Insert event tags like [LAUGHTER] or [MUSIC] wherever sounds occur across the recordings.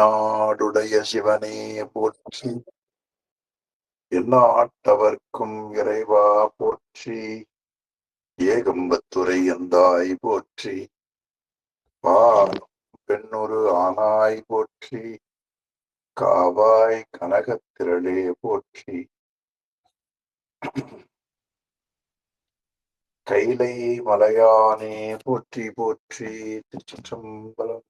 நாடுடைய சிவனே போற்றி. எந்நாட்டவர்க்கும் இறைவா போற்றி. ஏகம்பத்துரை எந்தாய் போற்றி. பாலும் பெண்ணொரு ஆனாய் போற்றி. காவாய் கனகத்திரளே போற்றி. கைலை மலையானே போற்றி போற்றி. திருச்சிற்றம்பலம்.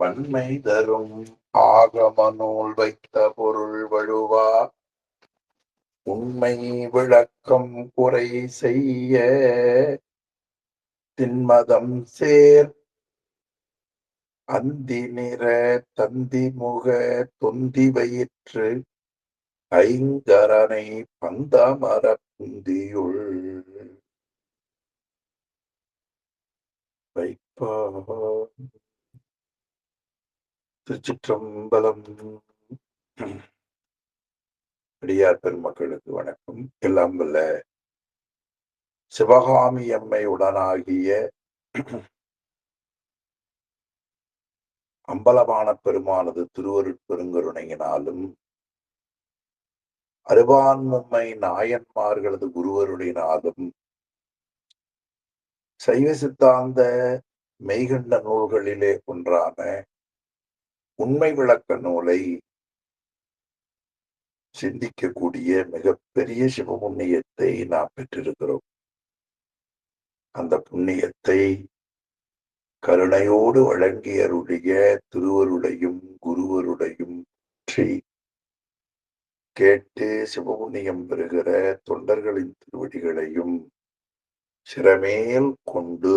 பன்மை தரும் ஆகம நூல் வைத்த பொருள் வழுவா. உண்மை விளக்கம் குறை செய்ய தின்மதம் சேர். அந்தி நிற தந்தி முக தொந்தி வயிற்று. ஐங்கரனை பந்தமர புந்தியுள். வைப்பா திருச்சிற்றம்பலம். அடியார் பெருமக்களுக்கு வணக்கம். எல்லாம் வல்ல சிவகாமி அம்மை உடனாகிய அம்பலமான பெருமானது திருவருட்பெருங்கருணையினாலும் அருவான்மும்மை நாயன்மார்களது குருவருடையினாலும் சைவ சித்தாந்த மெய்கண்ட நூல்களிலே ஒன்றான உண்மை விளக்க நூலை சிந்திக்கக்கூடிய மிகப்பெரிய சிவபுண்ணியத்தை நாம் பெற்றிருக்கிறோம். அந்த புண்ணியத்தை கருணையோடு வழங்கியருடைய திருவருடையும் குருவருடையும் பற்றி கேட்டு சிவபுண்ணியம் பெறுகிற தொண்டர்களின் திருவடிகளையும் சிறமேல் கொண்டு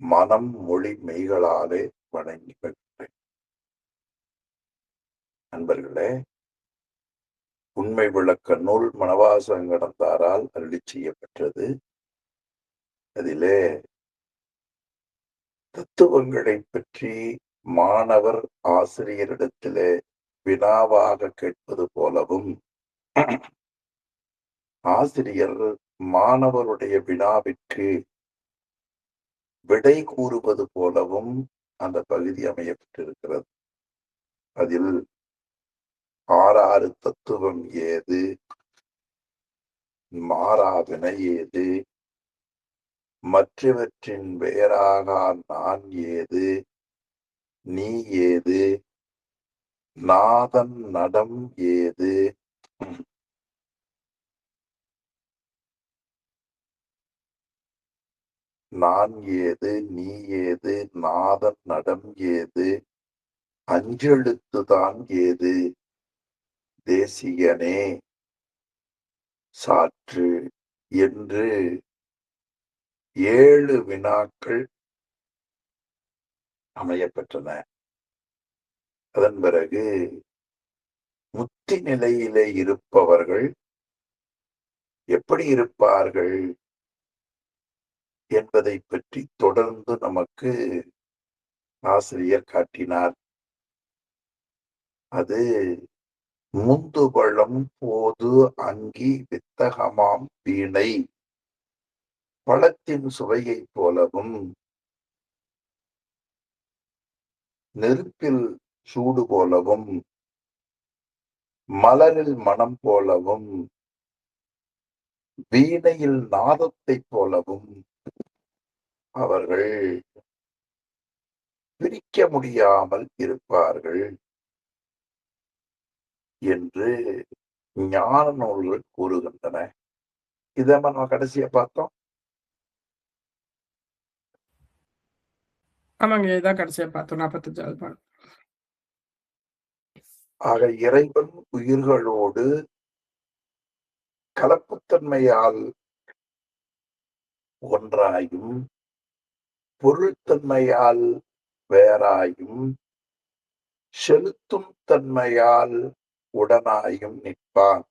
மனம் மொழி மெய்களாலே வணங்கி வருகிறேன் நண்பர்களே உண்மை விளக்க நூல் மணவாசங்கடந்தாரால் அருளி செய்யப்பட்டது அதிலே தத்துவங்களை பற்றி மாணவர் ஆசிரியரிடத்திலே வினாவாக கேட்பது போலவும் ஆசிரியர் மாணவருடைய வினாவிற்கு விடை கூறுவது போலவும் அந்த பகுதி அமையப்பட்டிருக்கிறது. அதில் ஆறாறு தத்துவம் ஏது? மாறாவினை ஏது? மற்றவற்றின் வேறாக நான் ஏது? நீ ஏது? நாதன் நடம் ஏது? நான் ஏது நீ ஏது நாதன் நடம் ஏது அஞ்செழுத்துதான் ஏது தேசியனே சாற்று என்று ஏழு வினாக்கள் அமையப்பெற்றன. அதன் பிறகு முத்தி நிலையிலே இருப்பவர்கள் எப்படி இருப்பார்கள்? என்பதை பற்றி தொடர்ந்து நமக்கு ஆசிரியர் காட்டினார். அது முந்துபழம் போது அங்கி வித்தகமாம் வீணை. பழத்தின் சுவையைப் போலவும் நெருப்பில் சூடு போலவும் மலரில் மனம் போலவும் வீணையில் நாதத்தைப் போலவும் அவர்கள் பிரிக்க முடியாமல் இருப்பார்கள் என்று ஞான நூல்கள் கூறுகின்றன. இதை நம்ம கடைசியா பார்த்தோம். ஆமாங்க இதான் கடைசியா பார்த்தோம் நாற்பத்தஞ்சாவது பாடம் ஆக இறைவன் உயிர்களோடு கலப்புத்தன்மையால் ஒன்றாயும் பொருள்தன்மையால் வேறாயும் செலுத்தும் தன்மையால் உடனாயும் நிற்பான்.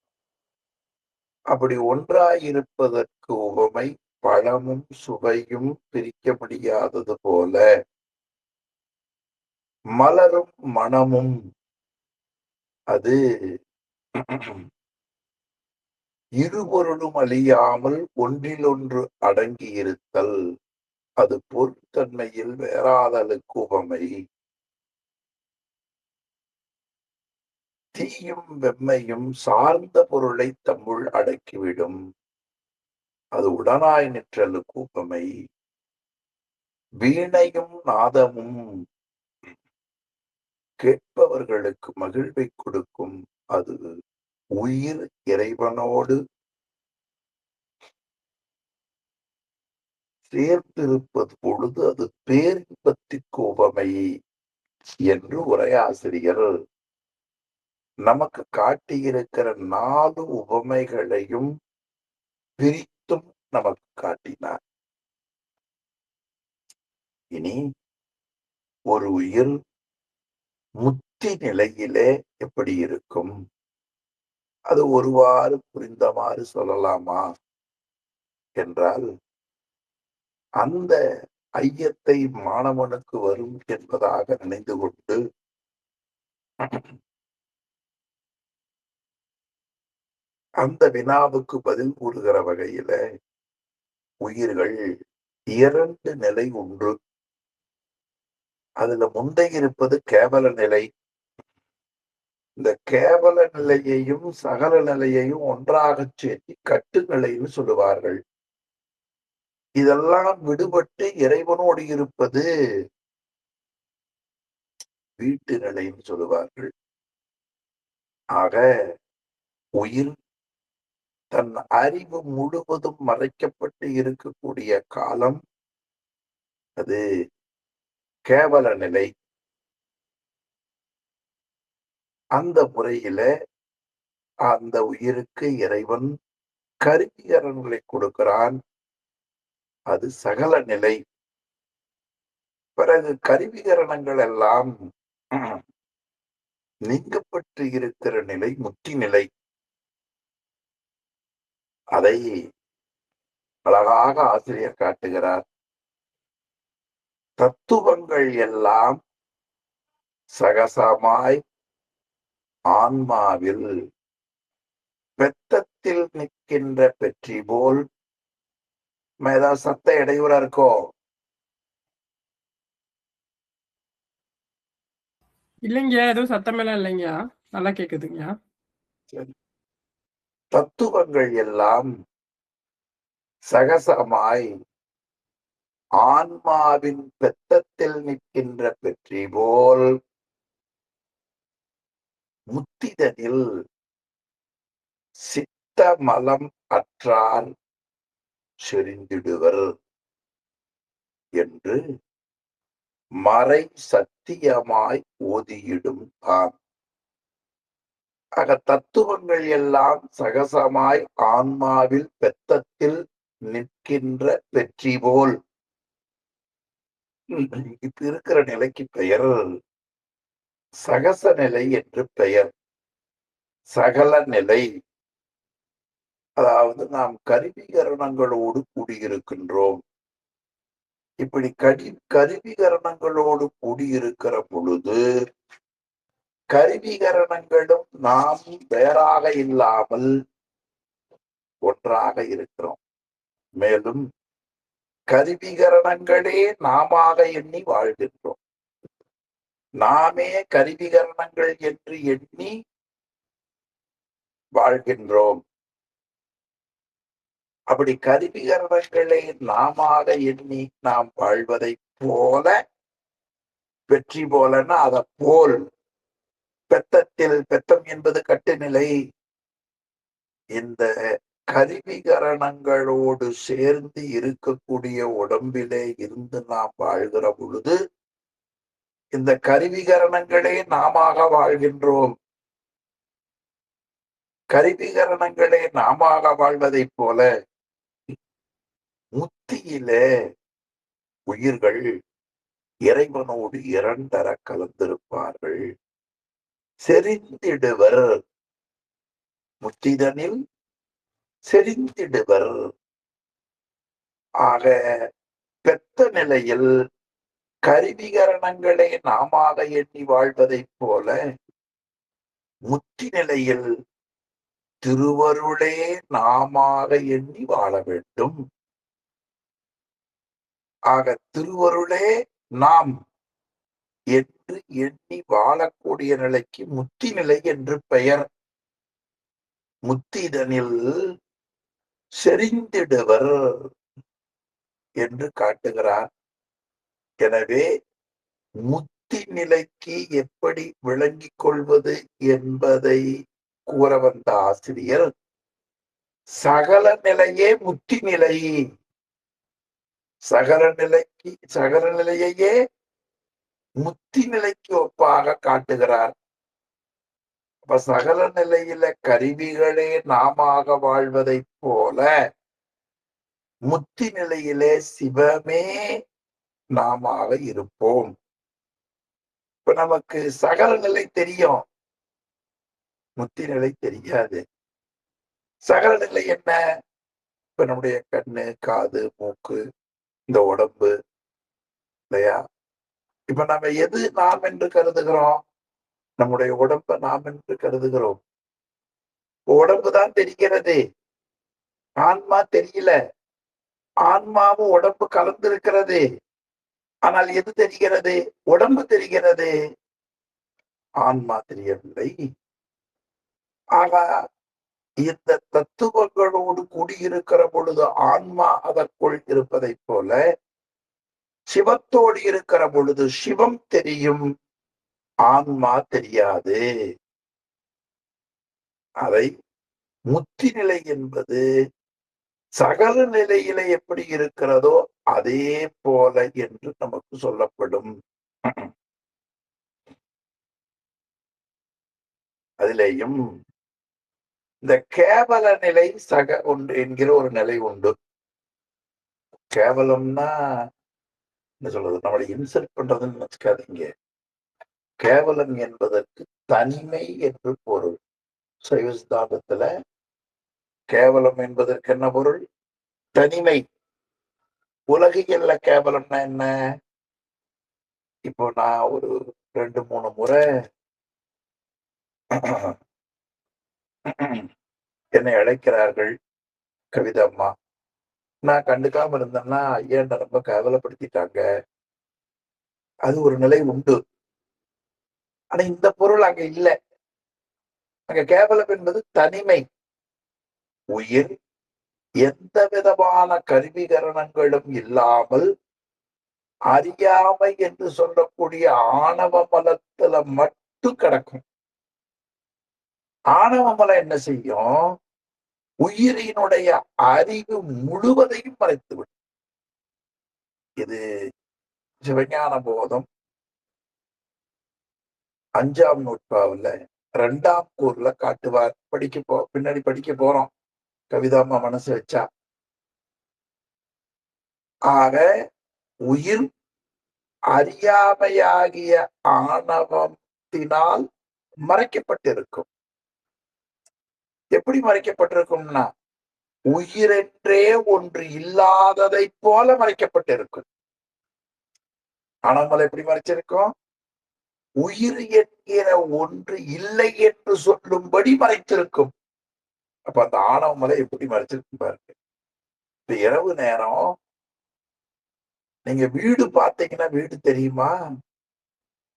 அப்படி ஒன்றாயிருப்பதற்கு உவமை பழமும் சுவையும் பிரிக்க முடியாதது போல. மலரும் மனமும் அது இருபொருளும் அழியாமல் ஒன்றிலொன்று அடங்கி இருத்தல் அது பொருத்தன்மையில் வேறாதலுக்கு உபமை தீயும் வெம்மையும் சார்ந்த பொருளை தம்முள் அடக்கிவிடும். அது உடனாய் நிற்றலுக்கு உபமை வீணையும் நாதமும் கேட்பவர்களுக்கு மகிழ்வை கொடுக்கும். அது உயிர் இறைவனோடு சேர்ந்திருப்பது பொழுது அது பேரின்பத்தி கோபமை என்று உரையாசிரியர் நமக்கு காட்டியிருக்கிற நாலு உபமைகளையும் பிரித்தும் நமக்கு காட்டினார். இனி ஒரு உயிர் முத்தி நிலையிலே எப்படி இருக்கும்? அது ஒருவாறு புரிந்தவாறு சொல்லலாமா? என்றால் அந்த ஐயத்தை மாணவனுக்கு வரும் என்பதாக நினைந்து கொண்டு அந்த வினாவுக்கு பதில் கூறுகிற வகையில உயிர்கள் இரண்டு நிலை உண்டு அதுல முந்தை இருப்பது கேவல நிலை. இந்த கேவல நிலையையும் சகல நிலையையும் ஒன்றாக சேர்த்தி கட்டு நிலைன்னு சொல்லுவார்கள். இதெல்லாம் விடுபட்டு இறைவனோடு இருப்பது வீட்டு நிலைன்னு சொல்லுவார்கள். ஆக உயிர் தன் அறிவு முழுவதும் மறைக்கப்பட்டு இருக்கக்கூடிய காலம் அது கேவல நிலை. அந்த முறையில அந்த உயிருக்கு இறைவன் கருவிகரன்களை கொடுக்கிறான். அது சகல நிலை. பிறகு கருவிகரணங்கள் எல்லாம் [CLEARS THROAT] நீங்கப்பட்டு இருக்கிற நிலை முத்தி நிலை. அதை அழகாக ஆசிரியர் காட்டுகிறார். தத்துவங்கள் எல்லாம் சகசமாய் ஆன்மாவில் பெத்தத்தில் நிற்கின்ற பெற்றி போல் ஏதாவது சத்த இடையூறா இருக்கோ இல்லைங்க எதுவும் சத்தமெல்லாம் இல்லைங்க. நல்லா கேக்குதுங்க. தத்துவங்கள் எல்லாம் சகசமாய் ஆன்மாவின் பெத்தத்தில் நிற்கின்ற பெற்றி போல் முத்திதனில் சித்த மலம் அற்றால் செறிந்திடுவர் என்று மறை சத்தியமாய் ஓதியிடும் தான் ஆக தத்துவங்கள் எல்லாம் சகசமாய் ஆன்மாவில் பெத்தத்தில் நிற்கின்ற வெற்றி போல். இப்ப இருக்கிற நிலைக்கு பெயர் சகச நிலை என்று பெயர். சகல நிலை அதாவது நாம் கருவிகரணங்களோடு கூடியிருக்கின்றோம். இப்படி கடி கருவிகரணங்களோடு கூடியிருக்கிற பொழுது கருவிகரணங்களும் நாம் வேறாக இல்லாமல் ஒன்றாக இருக்கிறோம். மேலும் கருவிகரணங்களே நாமாக எண்ணி வாழ்கின்றோம். நாமே கருவிகரணங்கள் என்று எண்ணி வாழ்கின்றோம். அப்படி கருவிகரணங்களை நாமாக எண்ணி நாம் வாழ்வதை போல வெற்றி போலன்னா அத போல். பெத்தத்தில் பெத்தம் என்பது கட்டுநிலை. இந்த கருவிகரணங்களோடு சேர்ந்து இருக்கக்கூடிய உடம்பிலே இருந்து நாம் வாழ்கிற பொழுது இந்த கருவிகரணங்களே நாமாக வாழ்கின்றோம். கருவிகரணங்களே நாமாக வாழ்வதைப் போல முத்தியிலே உயிர்கள் இறைவனோடு இரண்டர கலந்திருப்பார்கள். செறிந்திடுவர். முத்திதனில் செறிந்திடுவர். ஆக பெத்த நிலையில் கருவிகரணங்களை நாமாக எண்ணி வாழ்வதைப் போல முத்தி நிலையில் திருவருளே நாமாக எண்ணி வாழ வேண்டும். ஆக திருவருளே நாம் என்று எண்ணி வாழக்கூடிய நிலைக்கு முத்தி நிலை என்று பெயர். முத்திதனில் செறிந்திடுவர் என்று காட்டுகிறார். எனவே முத்தி நிலைக்கு எப்படி விளங்கிக் கொள்வது என்பதை கூற வந்த ஆசிரியர் சகல நிலையே முத்தி நிலை. சகல நிலைக்கு சகல நிலையையே முத்தி நிலைக்கு ஒப்பாக காட்டுகிறார். அப்ப சகல நிலையில கருவிகளே நாமாக வாழ்வதைப் போல முத்தி நிலையிலே சிவமே நாமாக இருப்போம். இப்ப நமக்கு சகல நிலை தெரியும். முத்தி நிலை தெரியாது. சகல நிலை என்ன? இப்ப நம்முடைய கண்ணு காது மூக்கு இந்த உடம்பு இல்லையா? இப்ப நம்ம எது நாம் என்று கருதுகிறோம்? நம்முடைய உடம்ப நாம் என்று கருதுகிறோம். உடம்பு தான் தெரிகிறது. ஆன்மா தெரியல. ஆன்மாவும் உடம்பு கலந்திருக்கிறது. ஆனால் எது தெரிகிறது? உடம்பு தெரிகிறது. ஆன்மா தெரியவில்லை. ஆக இந்த தத்துவங்களோடு கூடியிருக்கிற பொழுது ஆன்மா அதற்குள் இருப்பதைப் போல சிவத்தோடு இருக்கிற பொழுது சிவம் தெரியும் ஆன்மா தெரியாது. அதை முத்தி நிலை என்பது சகல நிலையில எப்படி இருக்கிறதோ அதே போல என்று நமக்கு சொல்லப்படும். [CLEARS THROAT] அதிலேயும் இந்த கேவல நிலை சக உண்டு என்கிற ஒரு நிலை உண்டு. கேவலம்னா என்ன சொல்றது? நம்மளை இன்சல்ட் பண்றதுன்னு நினைச்சுக்காதீங்க. கேவலம் என்பதற்கு தனிமை என்று பொருள். சைவ சித்தாந்தத்துல கேவலம் என்பதற்கு என்ன பொருள்? தனிமை. உலகியல்ல கேவலம்னா என்ன? இப்போ நான் ஒரு ரெண்டு மூணு முறை [CLEARS THROAT] என்னை அழைக்கிறார்கள். கவிதம்மா நான் கண்டுக்காம இருந்தேன்னா ஐயாண்ட ரொம்ப கேவலப்படுத்திட்டாங்க? அது ஒரு நிலை உண்டு. ஆனா இந்த பொருள் அங்க இல்ல. அங்க கேவலம் என்பது தனிமை. உயிர் எந்த விதமான கருவிகரணங்களும் இல்லாமல் அறியாமை என்று சொல்லக்கூடிய ஆணவ மலத்துல மட்டும் கிடக்கும். ஆணவ என்ன செய்யும்? உயிரினுடைய அறிவு முழுவதையும் மறைத்துவிடும். இது சிவஞான போதம். அஞ்சாம் நூற்பாவில் ரெண்டாம் கூர்ல காட்டுவார். படிக்க போ பின்னாடி படிக்க போறோம். கவிதாம்மா மனசு வச்சா. ஆக உயிர் அறியாமையாகிய ஆணவத்தினால் மறைக்கப்பட்டிருக்கும். எப்படி மறைக்கப்பட்டிருக்கும்னா உயிரென்றே ஒன்று இல்லாததை போல மறைக்கப்பட்டிருக்கும். ஆனால் எப்படி மறைச்சிருக்கும்? உயிர் என்கிற ஒன்று இல்லை என்று சொல்லும்படி மறைத்திருக்கும். அப்ப அந்த ஆணவ மலை எப்படி மறைச்சிருக்கும் பாருங்க. இந்த இரவு நேரம் நீங்க வீடு பார்த்தீங்கன்னா வீடு தெரியுமா?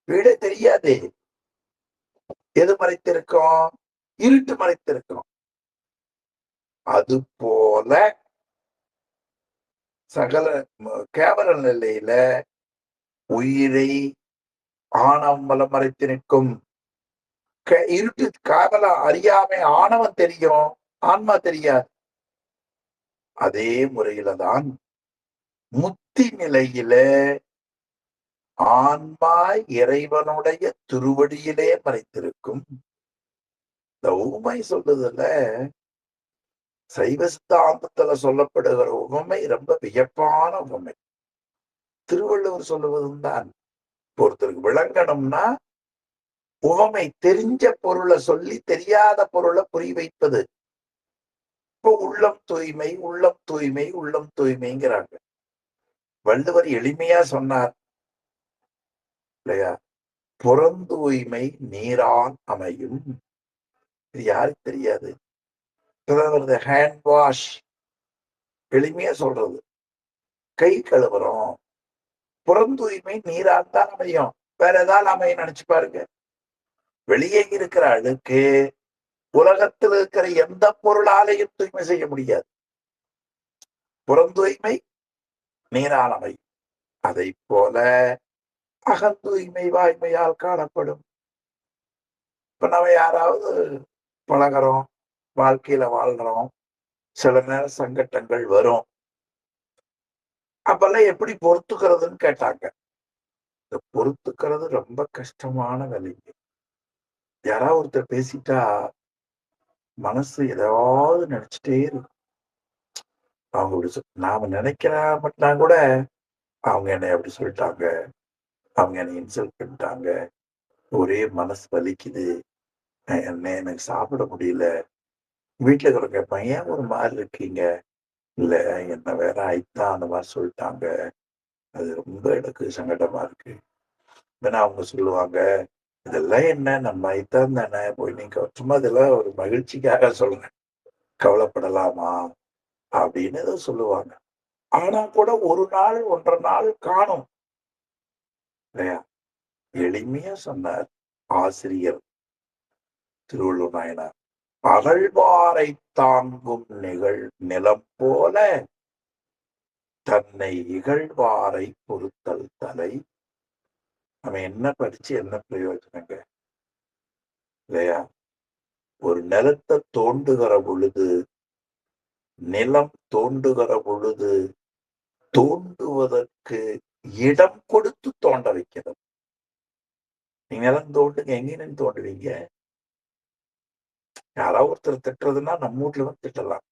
வீடே தெரியாது. எது மறைத்திருக்கோம்? இருட்டு மறைத்திருக்கிறோம். அது போல சகல கேவல நிலையில உயிரை ஆணவம் மறைத்து நிற்கும். இருட்டு காவல அறியாமை ஆணவம் தெரியும் ஆன்மா தெரியாது. அதே முறையில தான் முத்தி நிலையில ஆன்மா இறைவனுடைய திருவடியிலே மறைத்திருக்கும். இந்த உண்மை சொல்றதுல சைவ சித்தாந்தத்துல சொல்லப்படுகிற உண்மை ரொம்ப வியப்பான உண்மை திருவள்ளுவர் சொல்லுவதும் தான். ஒருத்தருக்கு விளங்கணும்னா உவமை தெரிஞ்ச பொருளை சொல்லி தெரியாத பொருளை புரி வைப்பது. இப்போ உள்ளம் தூய்மை உள்ளம் தூய்மை உள்ளம் தூய்மைங்கிறாங்க. வள்ளுவர் எளிமையா சொன்னார். இல்லையா? புறந்தூய்மை நீரான் அமையும். இது யாருக்கு தெரியாது? ஹேண்ட் வாஷ் எளிமையா சொல்றது. கை கழுவுறோம். புறந்தூய்மை நீரால் தான் அமையும். வேற ஏதாவது அமையும் நினைச்சு பாருங்க. வெளியே இருக்கிற அழுக்கு உலகத்தில் இருக்கிற எந்த பொருளாலையும் தூய்மை செய்ய முடியாது. புறந்தூய்மை நீரால் அமையும். அதை போல அகந்தூய்மை வாய்மையால் காணப்படும். இப்ப நம்ம யாராவது பழகிறோம் வாழ்க்கையில வாழ்றோம் சில நேரம் சங்கட்டங்கள் வரும். அப்பெல்லாம் எப்படி பொறுத்துக்கிறதுன்னு கேட்டாங்க. இந்த பொறுத்துக்கிறது ரொம்ப கஷ்டமான வேலைங்க. யாராவது ஒருத்தர் பேசிட்டா மனசு ஏதாவது நினைச்சிட்டே இருக்கும். அவங்க இப்படி நாம நினைக்கிறா மட்டும் கூட அவங்க என்னை அப்படி சொல்லிட்டாங்க. அவங்க என்னை இன்சல்ட் பண்ணிட்டாங்க. ஒரே மனசு வலிக்குது. என்ன எனக்கு சாப்பிட முடியல. வீட்டுல இருக்கிறவங்க பையன் ஒரு மாதிரி இருக்கீங்க. இல்ல என்ன வேற ஆயிட்டான் அந்த மாதிரி சொல்லிட்டாங்க. அது ரொம்ப எனக்கு சங்கடமா இருக்கு. ஏன்னா அவங்க சொல்லுவாங்க. இதெல்லாம் என்ன? நம்ம ஆயிட்டான் தானே? போய் நீங்க சும்மா இதெல்லாம் ஒரு மகிழ்ச்சிக்காக சொல்றேன். கவலைப்படலாமா? அப்படின்னு ஏதோ சொல்லுவாங்க. ஆனா கூட ஒரு நாள் ஒன்றரை நாள் காணும். இல்லையா? எளிமையா சொன்னார் ஆசிரியர். திருவள்ளுவர் நாயனார் அகழ்வாரை தாங்கும் நிகழ் நிலம் போல தன்னை இகழ்வாரை பொறுத்தல் தலை. நம்ம என்ன படிச்சு என்ன பிரயோஜனங்க? இல்லையா? ஒரு நிலத்தை தோண்டுகிற பொழுது நிலம் தோண்டுகிற பொழுது தோண்டுவதற்கு இடம் கொடுத்து தோண்ட வைக்கிறது நீங்க நிலம் தோண்டுங்க எங்க நின்று தோண்டுவீங்க யாராவது ஒருத்தர் திட்டுறதுன்னா நம்ம வீட்டுல வந்து திட்டலாம்.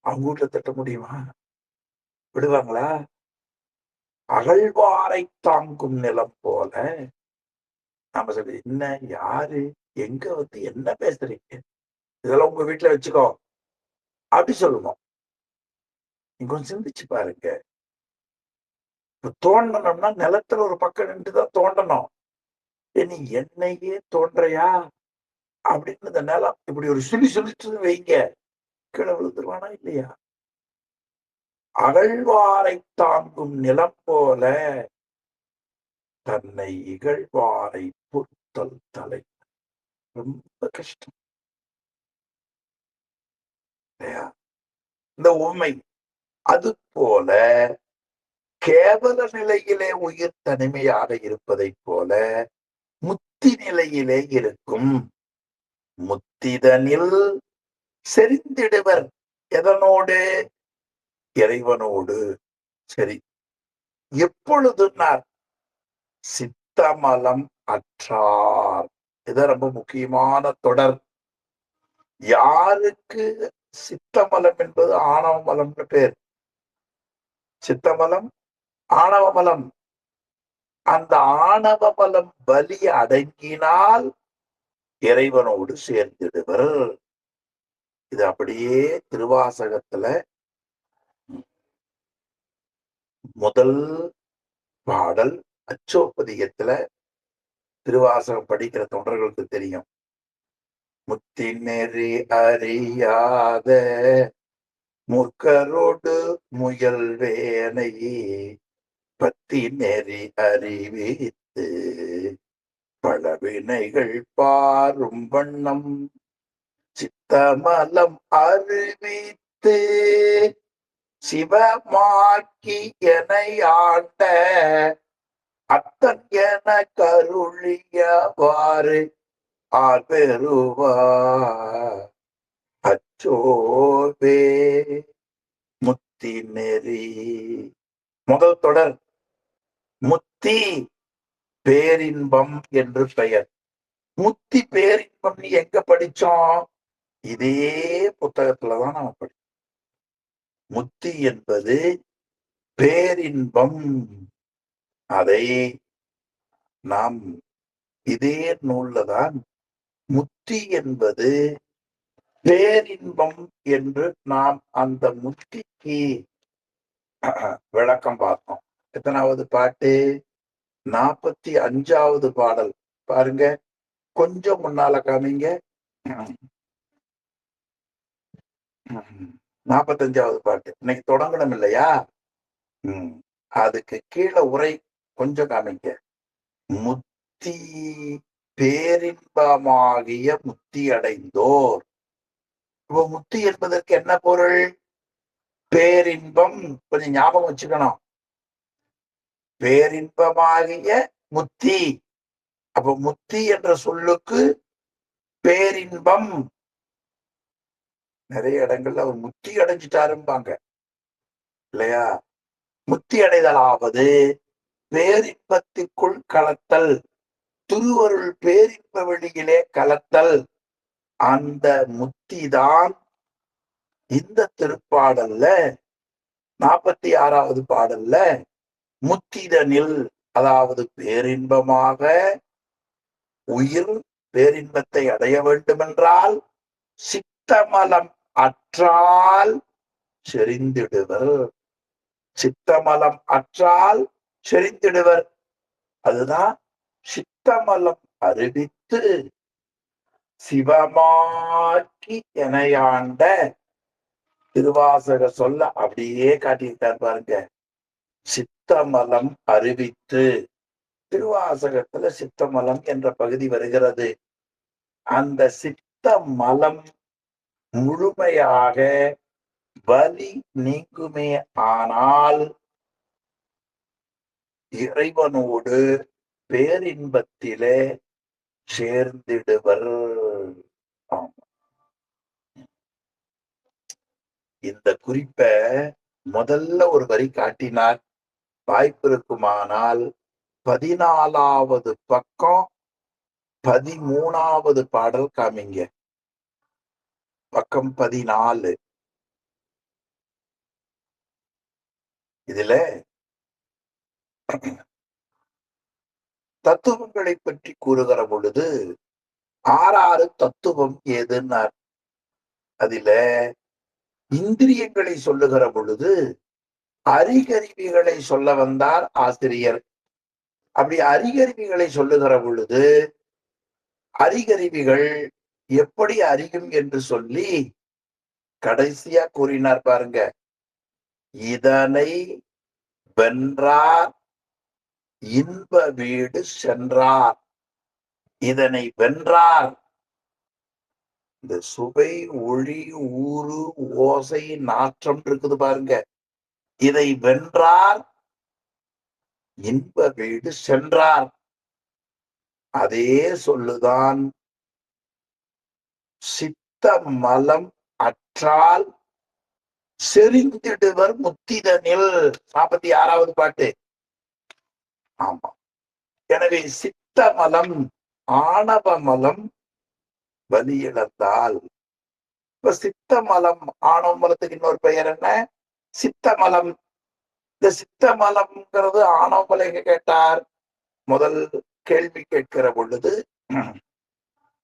அவங்க வீட்டுல திட்ட முடியுமா? விடுவாங்களா? அகழ்வாரை தாங்கும் நிலம் போல. நாம சொல்லி என்ன யாரு எங்க வந்து என்ன பேசுறீங்க? இதெல்லாம் உங்க வீட்டுல வச்சுக்கோ. அப்படி சொல்லுவோம். நீங்க கொஞ்சம் சிந்திச்சு பாருங்க. இப்ப தோண்டணும்னா நிலத்துல ஒரு பக்கம் நின்றுதான் தோண்டணும். நீ என்னையே தோன்றையா? அப்படின்னு இந்த நிலம் இப்படி ஒரு சுழி சுழிச்சு வைங்க. கீழே விழுந்துருவானா இல்லையா? அகழ்வாரை தாங்கும் நிலம் போல தன்னை இகழ்வாரை பொறுத்தல் தலை. ரொம்ப கஷ்டம். இல்லையா? இந்த உண்மை அது போல கேவல நிலையிலே உயிர் தனிமையாக இருப்பதைப் போல முத்தி நிலையிலே இருக்கும். முத்திதனில் செறிந்திடுவர் எதனோடு? இறைவனோடு. சரி எப்பொழுதுனார்? சித்தமலம் அற்றார். இது ரொம்ப முக்கியமான தொடர். யாருக்கு சித்தமலம் என்பது ஆணவ மலம்னு பேர்? சித்தமலம் ஆணவ மலம். அந்த ஆணவ மலம் பலி அடங்கினால் இறைவனோடு சேர்த்திடுவர் இது அப்படியே திருவாசகத்துல முதல் பாடல் அச்சோபதிகத்துல திருவாசகம் படிக்கிற தொண்டர்களுக்கு தெரியும். முத்தி நெறி அறியாத முக்கரோடு முயல் வேனை பத்தி நெறி அறிவித்து பல வினைகள் பாரும் வண்ணம் சித்தமலம் அறிவித்து. சிவமாக்கி என ஆண்ட அத்தன் என கருளியவாறு ஆர் பெறுவா அச்சோவே முத்தி நெறி. முதல் தொடர். முத்தி பேரின்பம் என்று பெயர். முத்தி பேரின்பம் நீ எங்க படிச்சோம் இதே புத்தகத்துலதான் நாம படிச்சோம் முத்தி என்பது பேரின்பம். அதை நாம் இதே நூல்ல தான் முத்தி என்பது பேரின்பம் என்று நாம் அந்த முத்திக்கு விளக்கம் பார்த்தோம். எத்தனாவது பாட்டு? நாற்பத்தி அஞ்சாவது பாடல் பாருங்க கொஞ்சம் முன்னால காமிங்க நாற்பத்தஞ்சாவது பாட்டு இன்னைக்கு தொடங்கணும் இல்லையா உம் அதுக்கு கீழே உரை கொஞ்சம் காமிங்க. முத்தி பேரின்பமாகிய முத்தி அடைந்தோர். இப்போ முத்தி என்பதற்கு என்ன பொருள்? பேரின்பம் கொஞ்சம் ஞாபகம் வச்சுக்கணும். பேரின்பமாகிய முத்தி. அப்போ முத்தி என்ற சொல்லுக்கு பேரின்பம். நிறைய இடங்கள்ல அவர் முத்தி அடைஞ்சிட்டாரும்பாங்க. இல்லையா? முத்தி அடைதலாவது பேரின்பத்திற்குள் கலத்தல். திருவருள் பேரின்ப வெளியிலே கலத்தல். அந்த முத்திதான் இந்த திருப்பாடல்ல 46வது பாடல்ல முத்திதனில் அதாவது பேரின்பமாக உயிர் பேரின்பத்தை அடைய வேண்டுமென்றால் சித்தமலம் அற்றால் செறிந்திடுவர். சித்தமலம் அற்றால் செறிந்திடுவர். அதுதான் சித்தமலம் அறிவித்து சிவமாக்கி எனையாண்ட திருவாசக சொல்ல அப்படியே காட்டியிருக்கார் பாருங்க. சித்தமலம் அறிவித்து திருவாசகத்துல சித்தமலம் என்ற பகுதி வருகிறது. அந்த சித்த மலம் முழுமையாக வலி நீங்குமே ஆனால் இறைவனோடு பேரின்பத்திலே சேர்ந்திடுவர். இந்த குறிப்ப முதல்ல ஒரு வரி காட்டினார். வாய்ப்பு இருக்குமானால் 14வது பக்கம் 13வது பாடல் காமிங்க. பக்கம் 14. இதுல தத்துவங்களை பற்றி கூறுகிற பொழுது ஆறாறு தத்துவம் ஏதுன்னார். அதில இந்திரியங்களை சொல்லுகிற பொழுது அறிகருவிகளை சொல்ல வந்தார் ஆசிரியர். அப்படி அறிகருவிகளை சொல்லுகிற பொழுது அறிகருவிகள் எப்படி அறியும் என்று சொல்லி கடைசியா கூறினார் பாருங்க. இதனை வென்றார் இன்ப வீடு சென்றார். இதனை வென்றார். இந்த சுவை, ஒளி, ஊறு, ஓசை, நாற்றம் இருக்குது பாருங்க. இதை வென்றார் இன்ப வீடு சென்றார். அதே சொல்லுதான் சித்த மலம் அற்றால் செறிந்திடுவர் முத்திதனில் 46வது பாட்டு. ஆமா. எனவே சித்த மலம், ஆணவ மலம் வலியிழந்தால் இப்ப சித்த மலம் ஆணவ மலத்துக்கு இன்னொரு பெயர் என்ன? சித்த மலம். இந்த சித்த மலம்ங்கிறது ஆணவ கேட்டார்? முதல் கேள்வி கேட்கிற பொழுது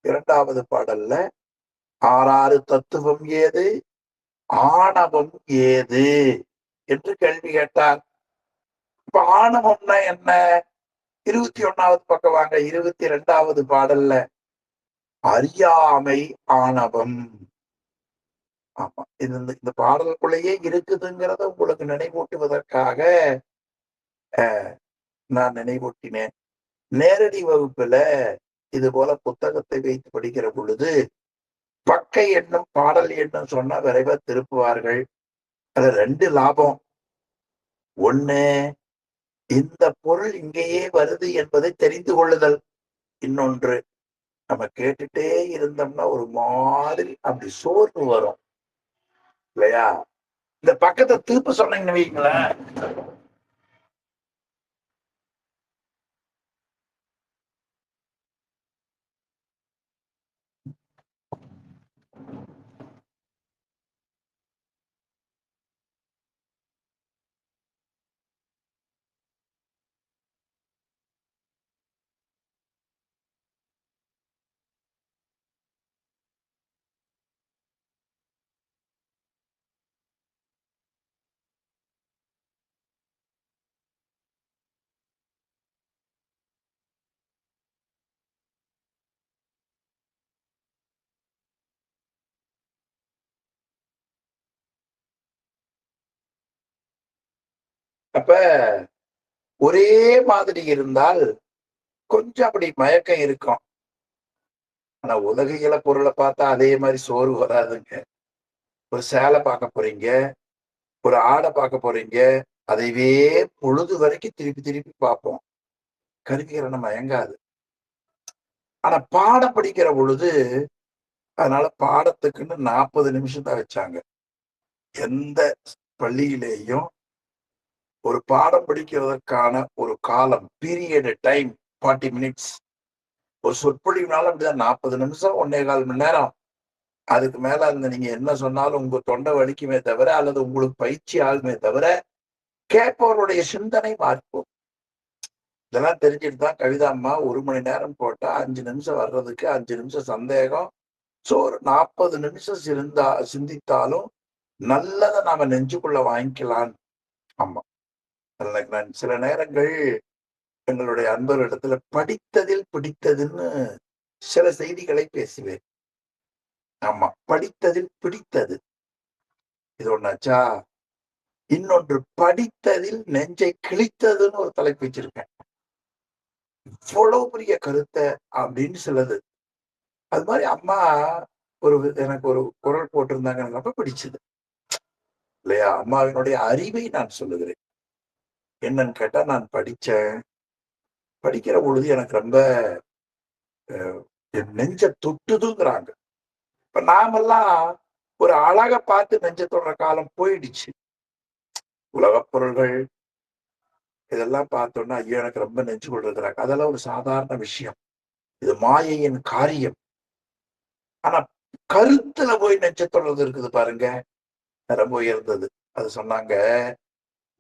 இரண்டாவது பாடல்ல ஆறாறு தத்துவம் ஏது? ஆணவம் ஏது? என்று கேள்வி கேட்டார். இப்ப ஆணவம்னா என்ன? 21வது பக்கம் வாங்க. 22வது பாடல்ல அறியாமை ஆணவம். ஆமா. இது இந்த இந்த பாடலுக்குள்ளேயே இருக்குதுங்கிறத உங்களுக்கு நினைவூட்டுவதற்காக நான் நினைவூட்டினேன். நேரடி வகுப்புல இது போல புத்தகத்தை வைத்து படிக்கிற பொழுது பக்கை எண்ணும், பாடல் எண்ணும் சொன்னா விரைவா திருப்புவார்கள். அதுல ரெண்டு லாபம். ஒண்ணு இந்த பொருள் இங்கேயே வருது என்பதை தெரிந்து கொள்ளுதல். இன்னொன்று நம்ம கேட்டுட்டே இருந்தோம்னா ஒரு மாதிரி அப்படி சோர்வு வரும். இல்லையா? இந்த பக்கத்தை திருப்ப சொன்னீங்கன்னு வைங்களேன் அப்ப ஒரே மாதிரி இருந்தால் கொஞ்சம் அப்படி மயக்கம் இருக்கும். ஆனா உலக இல பொருளை பார்த்தா அதே மாதிரி சோறு வராதுங்க. ஒரு சேலை பார்க்க போறீங்க ஒரு ஆடை பார்க்க போறீங்க அதைவே பொழுது வரைக்கும் திருப்பி திருப்பி பார்ப்போம். கருவிகரணம் மயங்காது. ஆனா பாடம் படிக்கிற பொழுது அதனால பாடத்துக்குன்னு நாற்பது நிமிஷம் தான் வச்சாங்க. எந்த பள்ளியிலேயும் ஒரு பாடம் படிக்கிறதுக்கான ஒரு காலம் பீரியட் டைம் ஃபார்ட்டி மினிட்ஸ் ஒரு சொற்பொழிவுனால அப்படிதான் நாற்பது நிமிஷம் ஒன்னே கால் மணி நேரம். அதுக்கு மேல அந்த நீங்க என்ன சொன்னாலும் உங்க தொண்டை வலிக்குமே தவிர அல்லது உங்களுக்கு பயிற்சி ஆகுமே தவிர கேட்பவருடைய சிந்தனை மாறிப்போம். இதெல்லாம் தெரிஞ்சுட்டு தான் கவிதா அம்மா ஒரு மணி நேரம் போட்டா அஞ்சு நிமிஷம் வர்றதுக்கு அஞ்சு நிமிஷம் சந்தேகம். ஸோ ஒரு நாற்பது நிமிஷம் சிந்தா சிந்தித்தாலும் நல்லதை நாம நெஞ்சுக்குள்ள வாங்கிக்கலாம் ஆமா. நான் சில நேரங்கள் எங்களுடைய அன்பர்களிடத்துல படித்ததில் பிடித்ததுன்னு சில செய்திகளை பேசுவேன். ஆமா படித்ததில் பிடித்தது. இது ஒண்ணாச்சா இன்னொன்று படித்ததில் நெஞ்சை கிழித்ததுன்னு ஒரு தலைப்பு வச்சிருக்கேன். இவ்வளவு பெரிய கருத்தை அப்படின்னு சிலது. அது மாதிரி அம்மா ஒரு எனக்கு ஒரு குரல் போட்டிருந்தாங்க எனக்கு ரொம்ப பிடிச்சது. இல்லையா? அம்மாவினுடைய அறிவை நான் சொல்லுகிறேன். என்னன்னு கேட்டா நான் படிச்சேன் படிக்கிற பொழுது எனக்கு ரொம்ப என் நெஞ்ச தொட்டுதுங்கிறாங்க. இப்ப நாமெல்லாம் ஒரு அழக பார்த்து நெஞ்ச தொடர காலம் போயிடுச்சு. உலகப் பொருள்கள் இதெல்லாம் பார்த்தோம்னா ஐயோ எனக்கு ரொம்ப நெஞ்சு கொண்டிருக்கிறாங்க அதெல்லாம் ஒரு சாதாரண விஷயம். இது மாயையின் காரியம். ஆனா கருத்துல போய் நெஞ்ச தொடர்றது இருக்குது பாருங்க. ரொம்ப உயர்ந்தது. அது சொன்னாங்க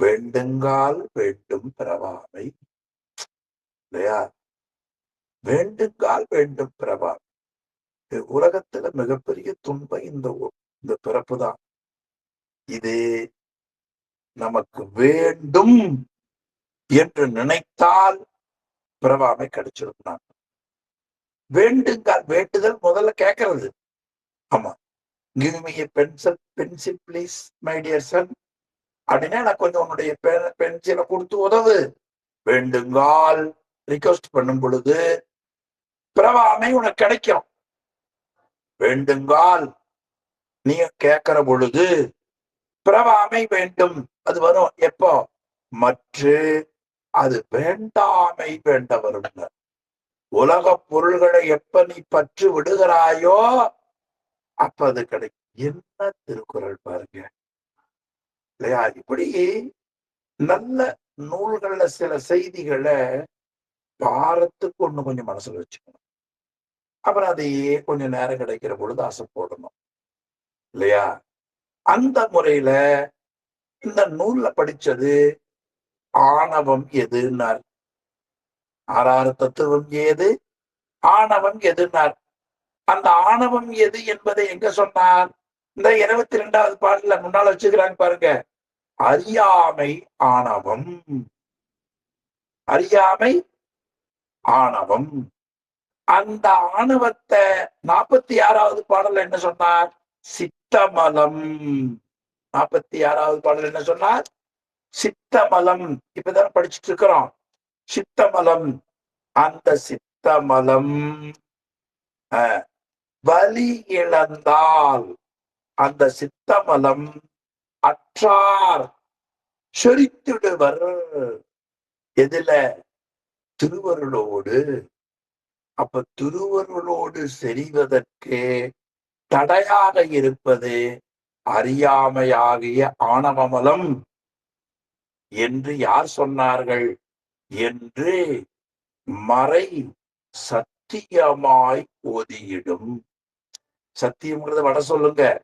வேண்டுங்கால் வேண்டும் பிறவாமை இல்லையா? வேண்டுங்கால் வேண்டும் பிறவாமை உலகத்துல மிகப்பெரிய துன்பம் இந்த இந்த பிறப்பு தான். இது நமக்கு வேண்டும் என்று நினைத்தால் பிறவாமை கிடைச்சிடும் நான். வேண்டுங்கால் வேண்டுதல் முதல்ல கேட்கறது ஆமா. Give me pencil pencil please my dear son அப்படின்னா எனக்கு கொஞ்சம் உன்னுடைய பென்சிலை கொடுத்து உதவு. வேண்டுங்கால் ரிக்வஸ்ட் பண்ணும் பொழுது பிரவாமை உனக்கு கிடைக்கும். வேண்டுங்கால் நீ கேட்கிற பொழுது பிரவாமை வேண்டும். அது வரும். எப்போ? மற்ற அது வேண்டாமை வேண்ட வரும் உலக பொருள்களை எப்ப நீ பற்று விடுகிறாயோ அப்ப அது கிடைக்கும். என்ன திருக்குறள் பாருங்க. இல்லையா? இப்படி நல்ல நூல்கள்ல சில செய்திகளை பாரத்துக்கு ஒண்ணு கொஞ்சம் மனசுல வச்சுக்கணும். அப்புறம் அதையே கொஞ்சம் நேரம் கிடைக்கிற பொழுது ஆசை போடணும். இல்லையா? அந்த முறையில இந்த நூல்ல படிச்சது ஆணவம் எதுன்னார்? ஆறாறு தத்துவம் ஏது? ஆணவம் எதுனார் அந்த ஆணவம் எது என்பதை எங்க சொன்னார்? இந்த இருபத்தி ரெண்டாவது பாட்டுல முன்னால வச்சுக்கிறாங்க பாருங்க. அறியாமை ஆணவம் அறியாமை ஆணவம் அந்த ஆணவத்தை நாற்பத்தி ஆறாவது பாடல் என்ன சொன்னார்? சித்தமலம். நாற்பத்தி ஆறாவது பாடல் என்ன சொன்னார்? சித்தமலம். இப்பதான் படிச்சுட்டு இருக்கிறோம் சித்தமலம். அந்த சித்தமலம். வலி இழந்தால் அந்த சித்தமலம் அற்றார். செறித்திடுவர். எதுல? திருவருளோடு. அப்ப திருவருளோடு செறிவதற்கு தடையாக இருப்பது அறியாமையாகிய ஆணவமலம். என்று யார் சொன்னார்கள்? என்று மறை சத்தியமாய் ஓதியிடும். சத்தியம்ங்கிறத வட சொல்லுங்க.